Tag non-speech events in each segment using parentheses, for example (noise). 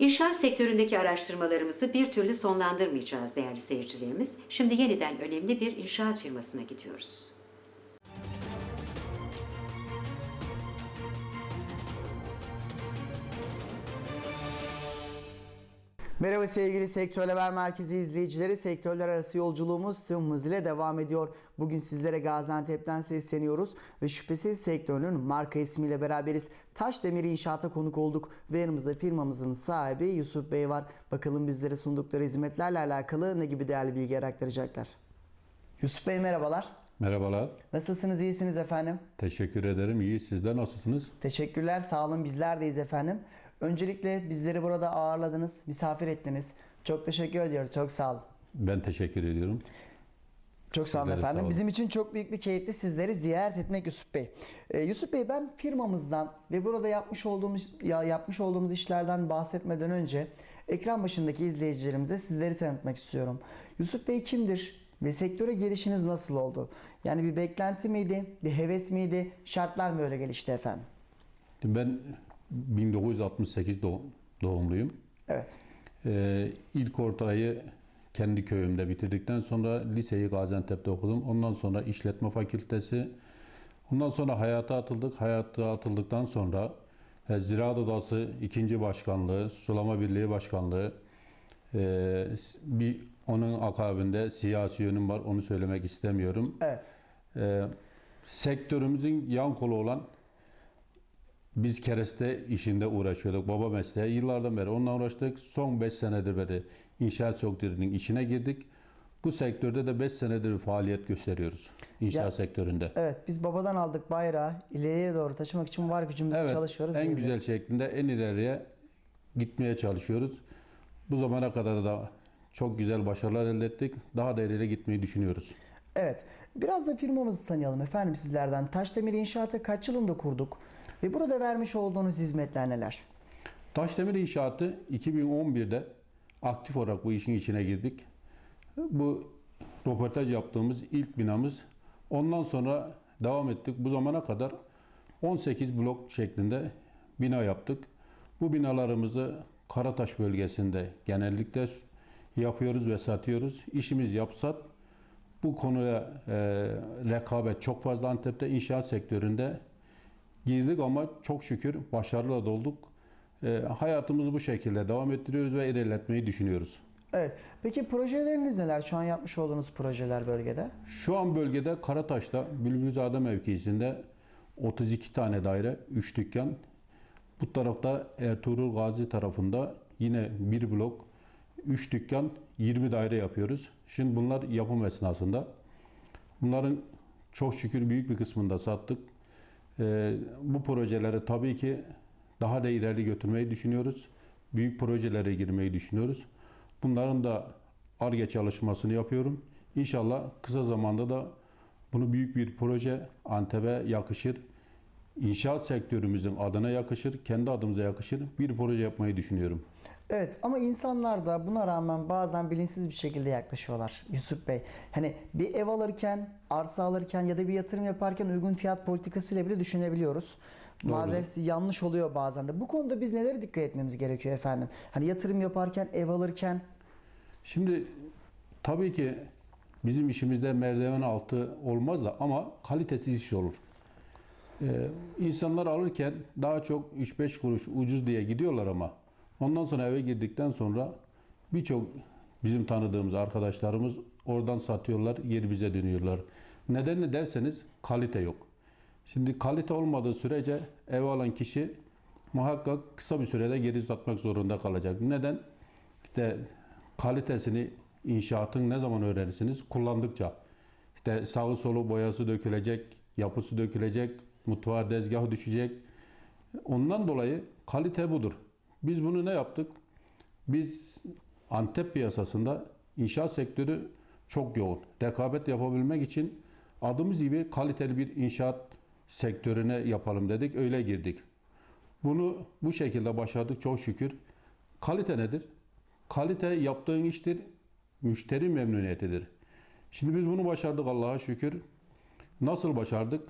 İnşaat sektöründeki araştırmalarımızı bir türlü sonlandırmayacağız değerli seyircilerimiz. Şimdi yeniden önemli bir inşaat firmasına gidiyoruz. Merhaba sevgili Sektör Haber Merkezi izleyicileri. Sektörler arası yolculuğumuz tüm hızıyla devam ediyor. Bugün sizlere Gaziantep'ten sesleniyoruz ve şüphesiz sektörünün marka ismiyle beraberiz. Taş Demir İnşaat'a konuk olduk ve yanımızda firmamızın sahibi Yusuf Bey var. Bakalım bizlere sundukları hizmetlerle alakalı ne gibi değerli bilgiler aktaracaklar. Yusuf Bey merhabalar. Merhabalar. Nasılsınız? İyisiniz efendim? Teşekkür ederim. İyi. Sizler nasılsınız? Teşekkürler, sağ olun. Bizler deyiz efendim. Öncelikle bizleri burada ağırladınız, misafir ettiniz. Çok teşekkür ediyoruz. Çok sağ olun. Ben teşekkür ediyorum. Çok sağ olun efendim. sağ olun. Bizim için çok büyük bir keyifli sizleri ziyaret etmek Yusuf Bey. Ee, Yusuf Bey ben firmamızdan ve burada yapmış olduğumuz ya yapmış olduğumuz işlerden bahsetmeden önce ekran başındaki izleyicilerimize sizleri tanıtmak istiyorum. Yusuf Bey kimdir ve sektöre girişiniz nasıl oldu? Yani bir beklenti miydi, bir heves miydi, şartlar mı öyle gelişti efendim? Ben 1968 doğ- doğumluyum. Evet. Ee, ilk ortayı kendi köyümde bitirdikten sonra liseyi Gaziantep'te okudum. Ondan sonra işletme fakültesi. Ondan sonra hayata atıldık. Hayata atıldıktan sonra e, Ziraat Odası ikinci başkanlığı, Sulama Birliği başkanlığı, e, bir onun akabinde siyasi yönüm var. Onu söylemek istemiyorum. Evet. Ee, sektörümüzün yan kolu olan biz kereste işinde uğraşıyorduk. Baba mesleği yıllardan beri onunla uğraştık. Son 5 senedir beri inşaat sektörünün içine girdik. Bu sektörde de 5 senedir faaliyet gösteriyoruz. İnşaat Ya- sektöründe. Evet biz babadan aldık bayrağı ileriye doğru taşımak için var gücümüzle Evet, çalışıyoruz. en diyebiliriz. güzel şeklinde en ileriye gitmeye çalışıyoruz. Bu zamana kadar da çok güzel başarılar elde ettik. Daha da ileriye gitmeyi düşünüyoruz. Evet. Biraz da firmamızı tanıyalım efendim sizlerden. Taşdemir İnşaat'ı kaç yılında kurduk? Ve burada vermiş olduğunuz hizmetler neler? Taşdemir İnşaatı 2011'de aktif olarak bu işin içine girdik. Bu röportaj yaptığımız ilk binamız. Ondan sonra devam ettik. Bu zamana kadar 18 blok şeklinde bina yaptık. Bu binalarımızı Karataş bölgesinde genellikle yapıyoruz ve satıyoruz. İşimiz yapsat. Bu konuya e, rekabet çok fazla Antep'te inşaat sektöründe girdik ama çok şükür başarılı da olduk. E, hayatımızı bu şekilde devam ettiriyoruz ve ilerletmeyi düşünüyoruz. Evet. Peki projeleriniz neler? Şu an yapmış olduğunuz projeler bölgede. Şu an bölgede Karataş'ta Bülbülzade mevkiisinde 32 tane daire, 3 dükkan. Bu tarafta Ertuğrul Gazi tarafında yine bir blok, 3 dükkan, 20 daire yapıyoruz. Şimdi bunlar yapım esnasında. Bunların çok şükür büyük bir kısmını da sattık. Ee, bu projeleri tabii ki daha da ileri götürmeyi düşünüyoruz. Büyük projelere girmeyi düşünüyoruz. Bunların da ARGE çalışmasını yapıyorum. İnşallah kısa zamanda da bunu büyük bir proje Antep'e yakışır. İnşaat sektörümüzün adına yakışır, kendi adımıza yakışır bir proje yapmayı düşünüyorum. Evet ama insanlar da buna rağmen bazen bilinçsiz bir şekilde yaklaşıyorlar Yusuf Bey. Hani bir ev alırken, arsa alırken ya da bir yatırım yaparken uygun fiyat politikasıyla bile düşünebiliyoruz. Maalesef yanlış oluyor bazen de. Bu konuda biz nelere dikkat etmemiz gerekiyor efendim? Hani yatırım yaparken, ev alırken Şimdi tabii ki bizim işimizde merdiven altı olmaz da ama kalitesiz iş olur. Ee, insanlar alırken daha çok 3-5 kuruş ucuz diye gidiyorlar ama ondan sonra eve girdikten sonra birçok bizim tanıdığımız arkadaşlarımız oradan satıyorlar, geri bize dönüyorlar. Neden ne derseniz kalite yok. Şimdi kalite olmadığı sürece ev alan kişi muhakkak kısa bir sürede geri satmak zorunda kalacak. Neden? İşte kalitesini inşaatın ne zaman öğrenirsiniz? Kullandıkça. İşte sağı solu boyası dökülecek, yapısı dökülecek, mutfağa dezgahı düşecek. Ondan dolayı kalite budur. Biz bunu ne yaptık? Biz Antep piyasasında inşaat sektörü çok yoğun. Rekabet yapabilmek için adımız gibi kaliteli bir inşaat sektörüne yapalım dedik. Öyle girdik. Bunu bu şekilde başardık çok şükür. Kalite nedir? Kalite yaptığın iştir, müşteri memnuniyetidir. Şimdi biz bunu başardık Allah'a şükür. Nasıl başardık?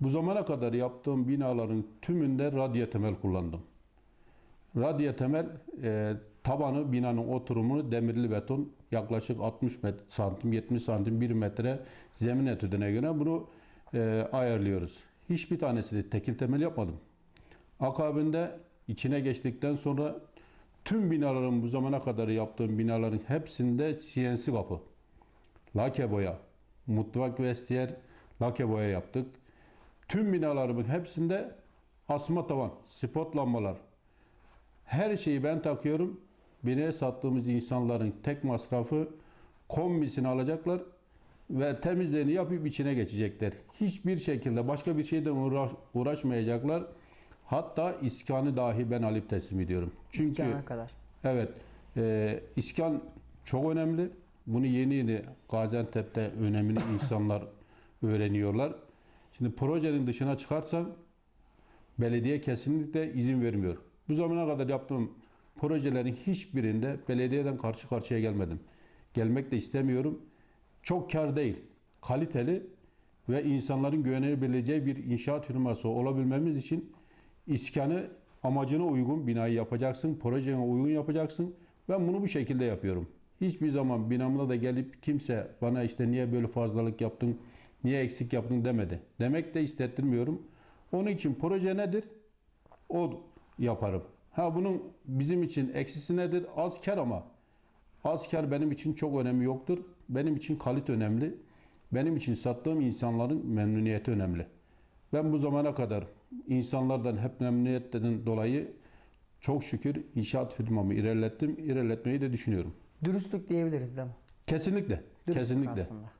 Bu zamana kadar yaptığım binaların tümünde radya temel kullandım. Radya temel e, tabanı binanın oturumunu demirli beton yaklaşık 60 met- santim 70 santim 1 metre zemin etüdüne göre bunu e, ayarlıyoruz. Hiçbir tanesini tekil temel yapmadım. Akabinde içine geçtikten sonra tüm binaların bu zamana kadar yaptığım binaların hepsinde CNC kapı, lake boya, mutfak vestiyer, lake boya yaptık. Tüm binalarımın hepsinde asma tavan, spot lambalar. Her şeyi ben takıyorum. Binaya sattığımız insanların tek masrafı kombisini alacaklar ve temizliğini yapıp içine geçecekler. Hiçbir şekilde başka bir şeyden uğraş, uğraşmayacaklar. Hatta iskanı dahi ben alıp teslim ediyorum. Çünkü İskana kadar. Evet. E, iskan çok önemli. Bunu yeni yeni Gaziantep'te önemini (coughs) insanlar öğreniyorlar. Şimdi projenin dışına çıkarsan belediye kesinlikle izin vermiyor. Bu zamana kadar yaptığım projelerin hiçbirinde belediyeden karşı karşıya gelmedim. Gelmek de istemiyorum. Çok kar değil. Kaliteli ve insanların güvenebileceği bir inşaat firması olabilmemiz için iskanı amacına uygun binayı yapacaksın, projene uygun yapacaksın. Ben bunu bu şekilde yapıyorum. Hiçbir zaman binamda da gelip kimse bana işte niye böyle fazlalık yaptın, niye eksik yaptın demedi. Demek de istettirmiyorum. Onun için proje nedir? O yaparım. Ha bunun bizim için eksisi nedir? Az kar ama. Az kar benim için çok önemi yoktur. Benim için kalite önemli. Benim için sattığım insanların memnuniyeti önemli. Ben bu zamana kadar insanlardan hep memnuniyetten dolayı çok şükür inşaat firmamı ilerlettim. İlerletmeyi de düşünüyorum. Dürüstlük diyebiliriz değil mi? Kesinlikle. Dürüstlük kesinlikle. aslında.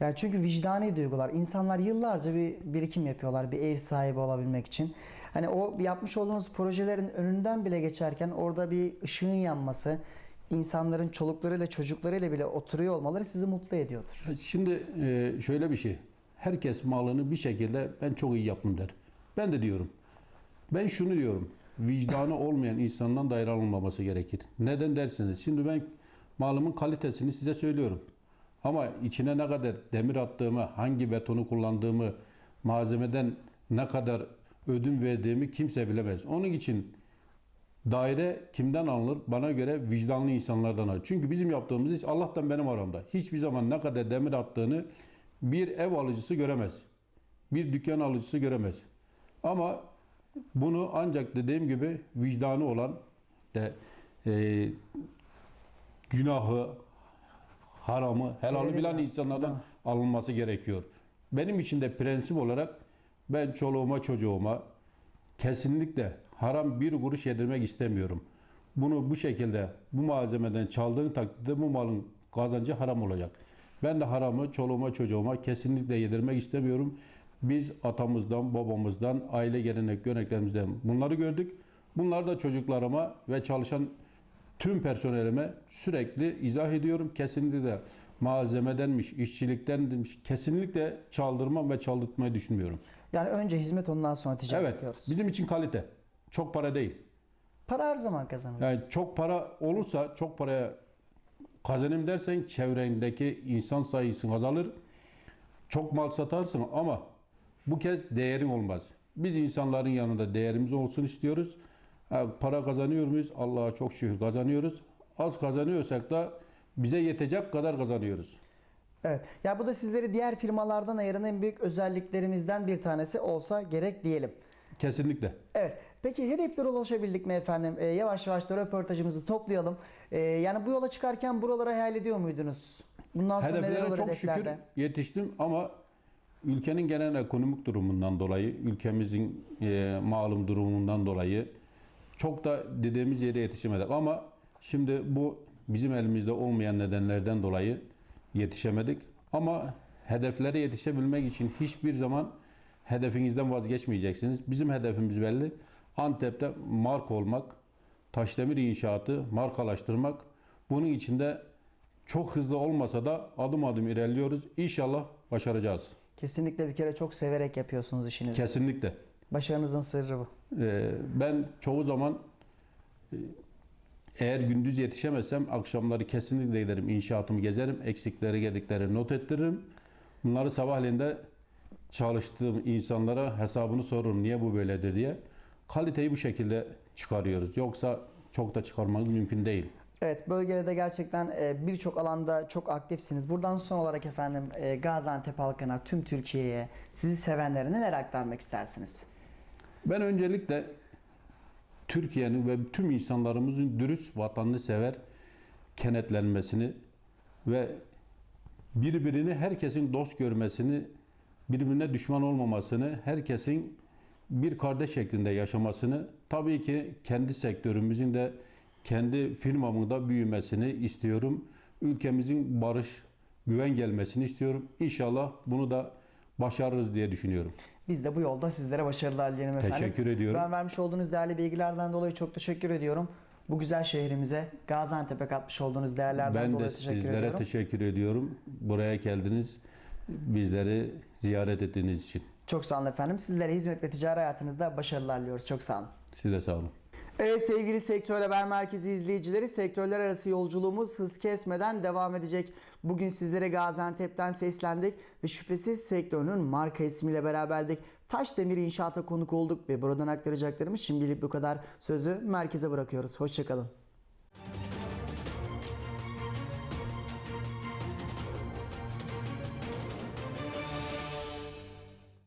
Yani çünkü vicdani duygular. İnsanlar yıllarca bir birikim yapıyorlar bir ev sahibi olabilmek için. Hani o yapmış olduğunuz projelerin önünden bile geçerken orada bir ışığın yanması, insanların çoluklarıyla çocuklarıyla bile oturuyor olmaları sizi mutlu ediyordur. Şimdi e, şöyle bir şey. Herkes malını bir şekilde ben çok iyi yaptım der. Ben de diyorum. Ben şunu diyorum. Vicdanı olmayan insandan daire alınmaması gerekir. Neden dersiniz? Şimdi ben malımın kalitesini size söylüyorum. Ama içine ne kadar demir attığımı, hangi betonu kullandığımı, malzemeden ne kadar ödün verdiğimi kimse bilemez. Onun için daire kimden alınır? Bana göre vicdanlı insanlardan alınır. Çünkü bizim yaptığımız iş Allah'tan benim aramda. Hiçbir zaman ne kadar demir attığını bir ev alıcısı göremez. Bir dükkan alıcısı göremez. Ama bunu ancak dediğim gibi vicdanı olan de e, günahı, haramı, helalı bilen insanlardan alınması gerekiyor. Benim için de prensip olarak ben çoluğuma çocuğuma kesinlikle haram bir kuruş yedirmek istemiyorum. Bunu bu şekilde bu malzemeden çaldığın takdirde bu malın kazancı haram olacak. Ben de haramı çoluğuma çocuğuma kesinlikle yedirmek istemiyorum. Biz atamızdan, babamızdan, aile gelenek göreneklerimizden bunları gördük. Bunları da çocuklarıma ve çalışan tüm personelime sürekli izah ediyorum. Kesinlikle de malzemedenmiş, işçiliktenmiş kesinlikle çaldırmam ve çaldırtmayı düşünmüyorum. Yani önce hizmet ondan sonra ticaret Evet, diyoruz. bizim için kalite. Çok para değil. Para her zaman kazanır. Yani çok para olursa, çok paraya kazanayım dersen çevrendeki insan sayısı azalır. Çok mal satarsın ama bu kez değerin olmaz. Biz insanların yanında değerimiz olsun istiyoruz. Ha, para kazanıyor muyuz? Allah'a çok şükür kazanıyoruz. Az kazanıyorsak da bize yetecek kadar kazanıyoruz. Evet. Ya bu da sizleri diğer firmalardan ayıran en büyük özelliklerimizden bir tanesi olsa gerek diyelim. Kesinlikle. Evet. Peki hedeflere ulaşabildik mi efendim? Ee, yavaş yavaş da röportajımızı toplayalım. Ee, yani bu yola çıkarken buraları hayal ediyor muydunuz? Bundan sonra neler Hedeflere olur çok şükür hedeflerde? yetiştim ama ülkenin genel ekonomik durumundan dolayı, ülkemizin e, malum durumundan dolayı çok da dediğimiz yere yetişemedik. Ama şimdi bu bizim elimizde olmayan nedenlerden dolayı yetişemedik. Ama hedeflere yetişebilmek için hiçbir zaman hedefinizden vazgeçmeyeceksiniz. Bizim hedefimiz belli. Antep'te marka olmak, taşdemir inşaatı markalaştırmak. Bunun içinde çok hızlı olmasa da adım adım ilerliyoruz. İnşallah başaracağız. Kesinlikle bir kere çok severek yapıyorsunuz işinizi. Kesinlikle. Başarınızın sırrı bu. Ee, ben çoğu zaman eğer gündüz yetişemezsem akşamları kesinlikle giderim inşaatımı gezerim. Eksikleri gedikleri not ettiririm. Bunları sabahleyin de çalıştığım insanlara hesabını sorurum niye bu böyledir diye. Kaliteyi bu şekilde çıkarıyoruz. Yoksa çok da çıkarmamız mümkün değil. Evet bölgede de gerçekten e, birçok alanda çok aktifsiniz. Buradan son olarak efendim e, Gaziantep halkına, tüm Türkiye'ye, sizi sevenlere neler aktarmak istersiniz? Ben öncelikle Türkiye'nin ve tüm insanlarımızın dürüst vatanını sever kenetlenmesini ve birbirini herkesin dost görmesini, birbirine düşman olmamasını, herkesin bir kardeş şeklinde yaşamasını, tabii ki kendi sektörümüzün de kendi firmamın da büyümesini istiyorum. Ülkemizin barış, güven gelmesini istiyorum. İnşallah bunu da başarırız diye düşünüyorum. Biz de bu yolda sizlere başarılar dilerim efendim. Teşekkür ediyorum. Ben vermiş olduğunuz değerli bilgilerden dolayı çok teşekkür ediyorum. Bu güzel şehrimize, Gaziantep'e katmış olduğunuz değerlerden Ben dolayı de teşekkür sizlere ediyorum. teşekkür ediyorum. Buraya geldiniz, bizleri ziyaret ettiğiniz için. Çok sağ olun efendim. Sizlere hizmet ve ticari hayatınızda başarılar diliyoruz. Çok sağ olun. Size sağ olun. Evet sevgili Sektör Haber Merkezi izleyicileri sektörler arası yolculuğumuz hız kesmeden devam edecek. Bugün sizlere Gaziantep'ten seslendik ve şüphesiz sektörünün marka ismiyle beraberdik. Taşdemir İnşaat'a konuk olduk ve buradan aktaracaklarımız şimdilik bu kadar. Sözü merkeze bırakıyoruz. Hoşçakalın.